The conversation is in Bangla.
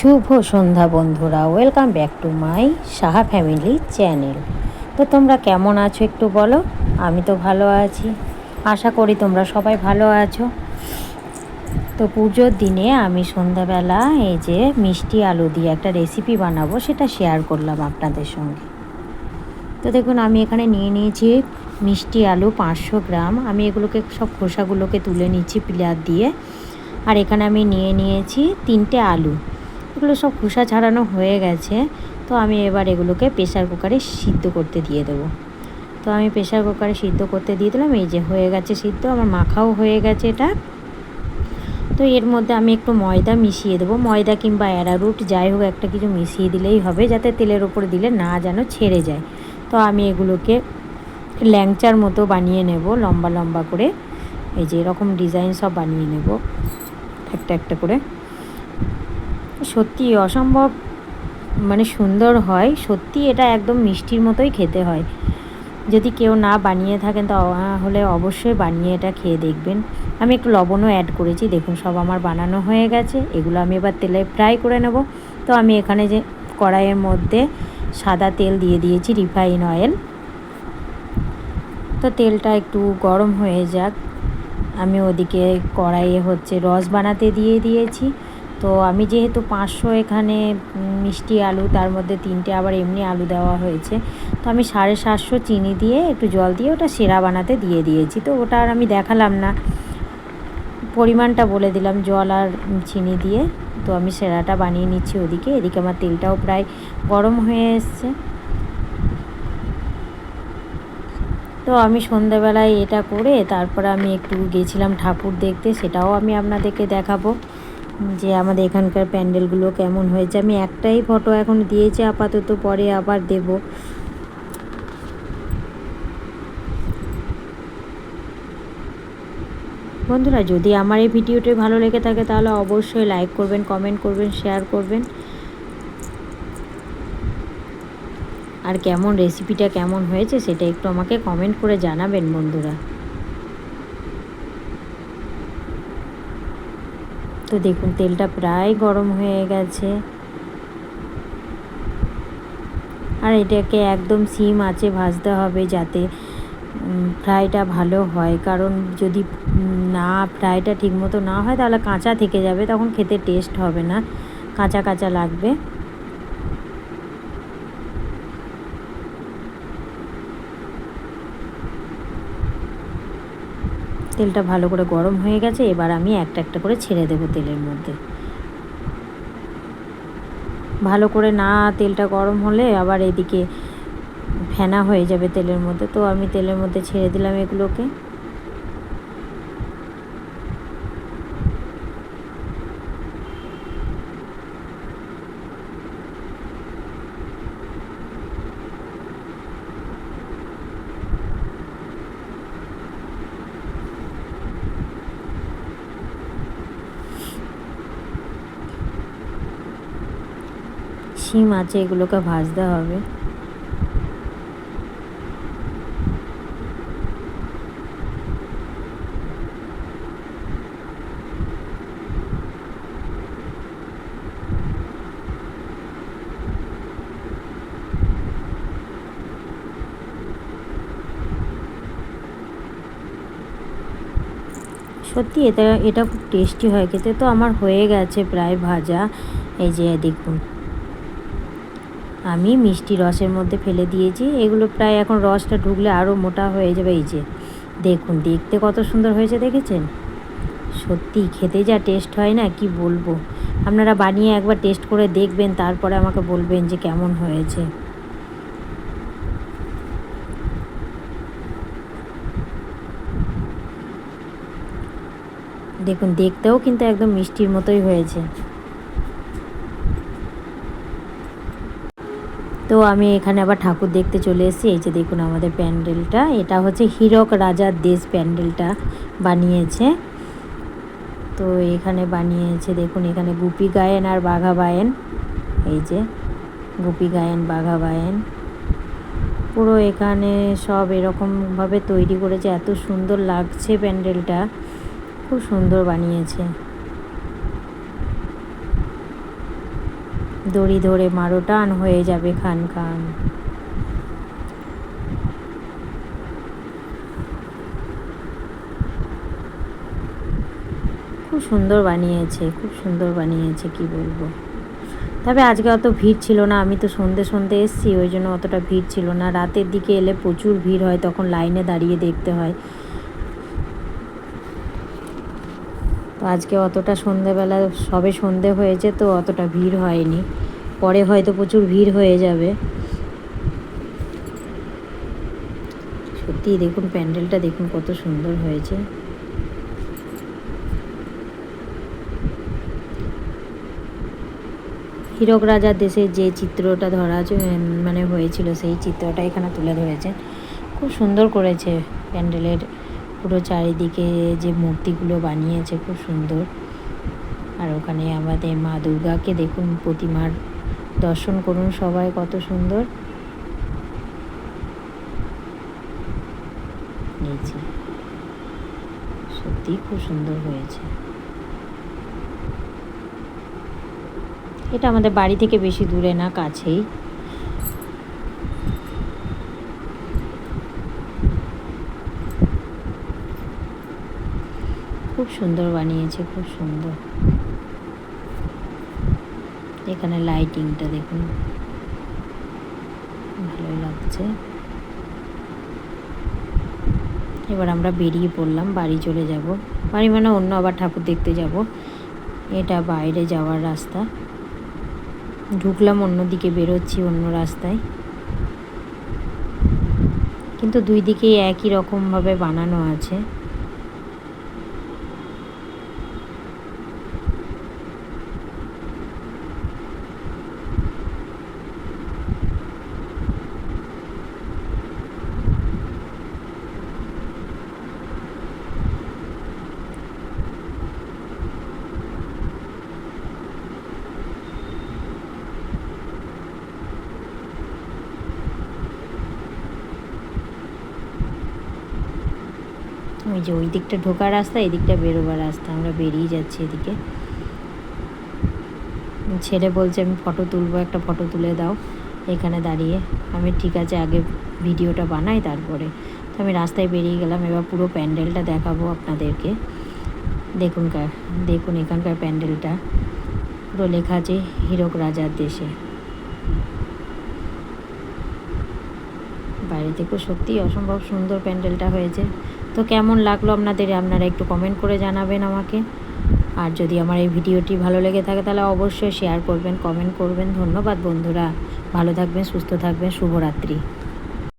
শুভ সন্ধ্যা বন্ধুরা welcome back to my Saha family channel তো তোমরা কেমন আছো একটু বলো? আমি তো ভালো আছি। আশা করি তোমরা সবাই ভালো আছো। তো পুজোর দিনে আমি সন্ধ্যাবেলা এই যে মিষ্টি আলু দিয়ে একটা রেসিপি বানাবো, সেটা শেয়ার করলাম আপনাদের সঙ্গে। তো দেখুন, আমি এখানে নিয়ে নিয়েছি মিষ্টি আলু পাঁচশো গ্রাম। আমি এগুলোকে সব খোসাগুলোকে তুলে নিচ্ছি পিলার দিয়ে। আর এখানে আমি নিয়ে নিয়েছি তিনটে আলু। এগুলো সব খোসা ছাড়ানো হয়ে গেছে। তো আমি এবার এগুলোকে প্রেশার কুকারে সিদ্ধ করতে দিয়ে দেবো। তো আমি প্রেশার কুকারে সিদ্ধ করতে দিয়ে দিলাম, এই যে হয়ে গেছে সিদ্ধ, আমার মাখাও হয়ে গেছে এটা। তো এর মধ্যে আমি একটু ময়দা মিশিয়ে দেবো। ময়দা কিংবা অ্যারারুট যাই হোক, একটা কিছু মিশিয়ে দিলেই হবে, যাতে তেলের ওপর দিলে না যেন ছেড়ে যায়। তো আমি এগুলোকে ল্যাংচার মতো বানিয়ে নেব, লম্বা লম্বা করে। এই যে এরকম ডিজাইন সব বানিয়ে নেব, একটা একটা করে। সত্যি অসম্ভব মানে সুন্দর হয়। সত্যি এটা একদম মিষ্টির মতোই খেতে হয়। যদি কেউ না বানিয়ে থাকেন, তাহলে অবশ্যই বানিয়ে এটা খেয়ে দেখবেন। আমি একটু লবণও অ্যাড করেছি, দেখুন সব আমার বানানো হয়ে গেছে। এগুলো আমি এবার তেলে ফ্রাই করে নেব। তো আমি এখানে যে কড়াইয়ের মধ্যে সাদা তেল দিয়ে দিয়েছি রিফাইন অয়েল তো তেলটা একটু গরম হয়ে যাক। আমি ওদিকে কড়াইয়ে হচ্ছে রস বানাতে দিয়ে দিয়েছি। তো আমি যেহেতু পাঁচশো এখানে মিষ্টি আলু, তার মধ্যে তিনটে আবার এমনি আলু দেওয়া হয়েছে, তো আমি সাড়ে সাতশো চিনি দিয়ে একটু জল দিয়ে ওটা সেরা বানাতে দিয়ে দিয়েছি। তো ওটা আর আমি দেখালাম না। পরিমাণটা বলে দিলাম জল আর চিনি দিয়ে। তো আমি সেরাটা বানিয়ে নিচ্ছি ওদিকে, এদিকে আমার তেলটাও প্রায় গরম হয়ে এসছে। তো আমি সন্ধ্যাবেলায় এটা করে তারপরে আমি একটু গেছিলাম ঠাকুর দেখতে, সেটাও আমি আপনাদেরকে দেখাবো। যে আমাদের এখানকার প্যান্ডেলগুলো কেমন হয়েছে। আমি একটাই ফটো এখন দিয়েছি, আপাতত পরে আবার দেব। বন্ধুরা, যদি আমার এই ভিডিওটি ভালো লেগে থাকে তাহলে অবশ্যই লাইক করবেন কমেন্ট করবেন শেয়ার করবেন। আর কেমন রেসিপিটা কেমন হয়েছে সেটা একটু আমাকে কমেন্ট করে জানাবেন বন্ধুরা। তো দেখুন, তেলটা প্রায় গরম হয়ে গেছে। আর এটাকে একদম সিম আছে ভাজতে হবে যাতে ফ্রাইটা ভালো হয়। কারণ যদি না, ফ্রাইটা ঠিকমতো না হয়, তাহলে কাঁচা থেকে যাবে, তখন খেতে টেস্ট হবে না। কাঁচা কাঁচা লাগবে। তেলটা ভালো করে গরম হয়ে গেছে, এবার আমি একটা একটা করে ছেড়ে দেবো তেলের মধ্যে। ভালো করে না তেলটা গরম হলে আবার এদিকে ফেনা হয়ে যাবে তেলের মধ্যে, তো আমি তেলের মধ্যে ছেড়ে দিলাম এগুলোকে। শিম আছে, এগুলোকে ভাজতে হবে। সত্যি, এটা এটা খুব টেস্টি হয় খেতে। তো আমার হয়ে গেছে প্রায় ভাজা। এই যে, দেখুন। আমি মিষ্টি রসের মধ্যে ফেলে দিয়েছি। এগুলো প্রায় এখন রসটা ঢুকলে আরও মোটা হয়ে যাবে এই যে। দেখুন, দেখতে কত সুন্দর হয়েছে, দেখেছেন? সত্যি খেতে যা টেস্ট হয় না, কি বলব? আপনারা বানিয়ে একবার টেস্ট করে দেখবেন, তারপরে আমাকে বলবেন যে কেমন হয়েছে। দেখুন, দেখতেও কিন্তু একদম মিষ্টির মতোই হয়েছে। তো আমি এখানে আবার ঠাকুর দেখতে চলে এসেছি। এই যে দেখুন আমাদের প্যান্ডেলটা। এটা হচ্ছে হীরক রাজার দেশ প্যান্ডেলটা বানিয়েছে। তো এখানে বানিয়েছে দেখুন, এখানে গুপি গায়েন আর বাঘা বায়েন। এই যে গুপি গায়েন, বাঘা বায়েন। পুরো এখানে সব এরকমভাবে তৈরি করেছে। এত সুন্দর লাগছে প্যান্ডেলটা। খুব সুন্দর বানিয়েছে। দড়ি ধরে মারো, টান হয়ে যাবে খান খান। খুব সুন্দর বানিয়েছে, খুব সুন্দর বানিয়েছে, কি বলব। তবে আজকে অত ভিড় ছিল না, আমি তো সন্ধে সন্ধে এসেছি, ওই জন্য অতটা ভিড় ছিল না। রাতের দিকে এলে প্রচুর ভিড় হয়, তখন লাইনে দাঁড়িয়ে দেখতে হয়। তো আজকে অতটা সন্ধেবেলা, সবে সন্ধে হয়েছে তো অতটা ভিড় হয়নি। পরে হয়তো প্রচুর ভিড় হয়ে যাবে। সত্যি দেখুন, প্যান্ডেলটা দেখুন কত সুন্দর হয়েছে। হীরক রাজার দেশে যে চিত্রটা ধরা মানে হয়েছিল সেই চিত্রটা এখানে তুলে ধরেছে খুব সুন্দর করেছে প্যান্ডেলের পুরো চারিদিকে যে মূর্তিগুলো বানিয়েছে খুব সুন্দর। আর ওখানে আমাদের মা দুর্গাকে দেখুন, প্রতিমার দর্শন করুন সবাই, কত সুন্দর। সত্যি খুব সুন্দর হয়েছে। এটা আমাদের বাড়ি থেকে বেশি দূরে না, কাছেই। খুব সুন্দর বানিয়েছে, খুব সুন্দর। এখানে লাইটিংটা দেখুন। ভালোই লাগছে। এবার আমরা বেরিয়ে পড়লাম, বাড়ি চলে যাব। বাড়ি মানে অন্য আবার ঠাকুর দেখতে যাব। এটা বাইরে যাওয়ার রাস্তা। ঢুকলাম অন্যদিকে, বেরোচ্ছি অন্য রাস্তায়। কিন্তু দুই দিকেই একই রকমভাবে বানানো আছে। ওই যে ওই দিকটা ঢোকার রাস্তা, এই দিকটা বেরোবার রাস্তা। আমরা বেরিয়ে যাচ্ছি এদিকে। ছেলে বলছে, আমি ফটো তুলবো, একটা ফটো তুলে দাও এখানে দাঁড়িয়ে। আমি ঠিক আছে, আগে ভিডিওটা বানাই তারপরে। তো আমি রাস্তায় বেরিয়ে গেলাম। এবার পুরো প্যান্ডেলটা দেখাবো আপনাদেরকে। দেখুন দেখুন এখানকার প্যান্ডেলটা। পুরো লেখা আছে, হীরক রাজার দেশে। বাইরে থেকেও সত্যিই অসম্ভব সুন্দর প্যান্ডেলটা হয়েছে। তো কেমন লাগল আপনাদের আপনারা একটু কমেন্ট করে জানাবেন আমাকে। আর যদি আমার এই ভিডিওটি ভালো লেগে থাকে তাহলে অবশ্যই শেয়ার করবেন কমেন্ট করবেন। ধন্যবাদ বন্ধুরা। ভালো থাকবেন, সুস্থ থাকবেন। শুভরাত্রি।